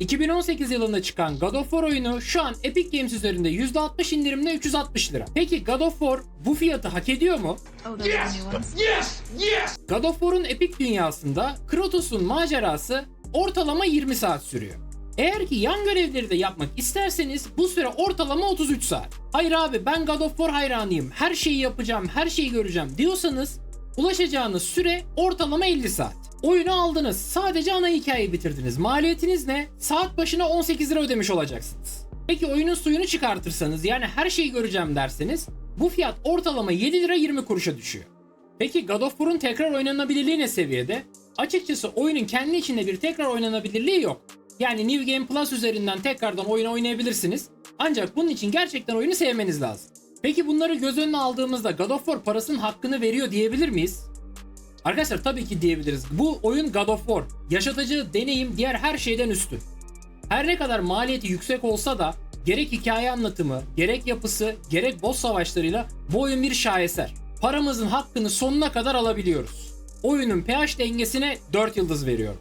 2018 yılında çıkan God of War oyunu şu an Epic Games üzerinde %60 indirimle 360 lira. Peki God of War bu fiyatı hak ediyor mu? Oh, new ones. Yes! Yes! God of War'un Epic dünyasında Kratos'un macerası ortalama 20 saat sürüyor. Eğer ki yan görevleri de yapmak isterseniz bu süre ortalama 33 saat. Hayır abi ben God of War hayranıyım, her şeyi yapacağım, her şeyi göreceğim diyorsanız ulaşacağınız süre ortalama 50 saat. Oyunu aldınız, sadece ana hikayeyi bitirdiniz. Maliyetiniz ne? Saat başına 18 lira ödemiş olacaksınız. Peki oyunun suyunu çıkartırsanız yani her şeyi göreceğim derseniz bu fiyat ortalama 7 lira 20 kuruşa düşüyor. Peki God of War'un tekrar oynanabilirliği ne seviyede? Açıkçası oyunun kendi içinde bir tekrar oynanabilirliği yok. Yani New Game Plus üzerinden tekrardan oyunu oynayabilirsiniz. Ancak bunun için gerçekten oyunu sevmeniz lazım. Peki bunları göz önüne aldığımızda God of War parasının hakkını veriyor diyebilir miyiz? Arkadaşlar tabii ki diyebiliriz. Bu oyun God of War. Yaşatıcı deneyim diğer her şeyden üstün. Her ne kadar maliyeti yüksek olsa da gerek hikaye anlatımı, gerek yapısı, gerek boss savaşlarıyla bu oyun bir şaheser. Paramızın hakkını sonuna kadar alabiliyoruz. Oyunun pH dengesine 4 yıldız veriyorum.